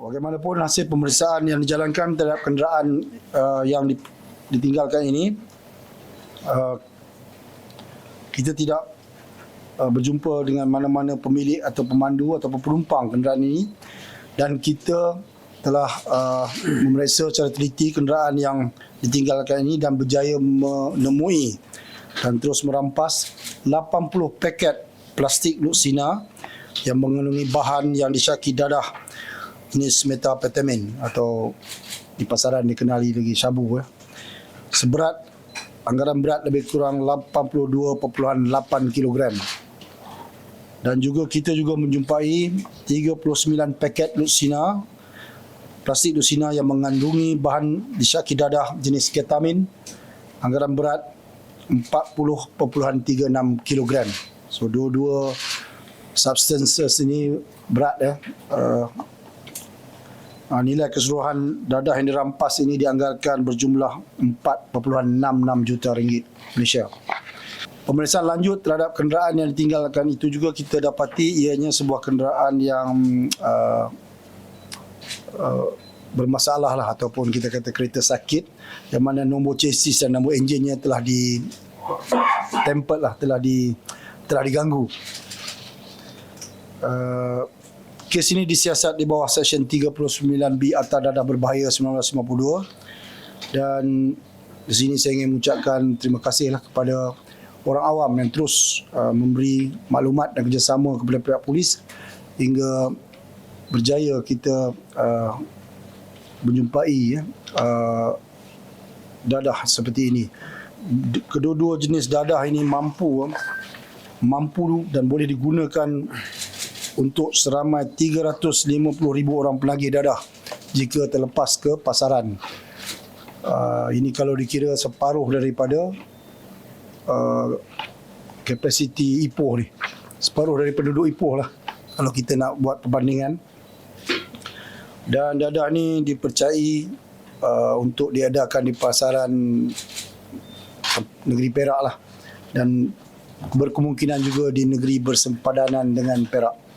Bagaimanapun hasil pemeriksaan yang dijalankan terhadap kenderaan uh, yang di- ditinggalkan ini, uh, kita tidak uh, berjumpa dengan mana-mana pemilik atau pemandu atau penumpang kenderaan ini. Dan kita telah uh, memeriksa secara teliti kenderaan yang ditinggalkan ini dan berjaya menemui dan terus merampas 80 paket plastik luksina yang mengandungi bahan yang disyaki dadah jenis metapetamin atau di pasaran dikenali lagi syabu eh. Seberat anggaran berat lebih kurang 82.8 kg. Dan juga kita juga menjumpai 39 paket lutsina plastik lutsina yang mengandungi bahan disyaki dadah jenis ketamin anggaran berat 40.36 kg. So dua-dua substances ini berat ya. Uh, nilai keseluruhan dadah yang dirampas ini dianggarkan berjumlah 4.66 juta ringgit Malaysia. Pemeriksaan lanjut terhadap kenderaan yang ditinggalkan itu juga kita dapati ianya sebuah kenderaan yang uh, uh, bermasalah lah ataupun kita kata kereta sakit yang mana nombor chassis dan nombor enjinnya telah di tempered lah telah di telah diganggu. Uh, kes ini disiasat di bawah Seksyen 39B Akta Dadah Berbahaya 1952 dan di sini saya ingin mengucapkan terima kasihlah kepada orang awam yang terus uh, memberi maklumat dan kerjasama kepada pihak polis hingga berjaya kita uh, menjumpai ya, uh, dadah seperti ini. Kedua-dua jenis dadah ini mampu mampu dan boleh digunakan untuk seramai 350,000 orang penagih dadah jika terlepas ke pasaran. Uh, ini kalau dikira separuh daripada uh, kapasiti Ipoh ni. Separuh dari penduduk Ipoh lah kalau kita nak buat perbandingan. Dan dadah ni dipercayai uh, untuk diadakan di pasaran negeri Perak lah dan berkemungkinan juga di negeri bersempadanan dengan Perak.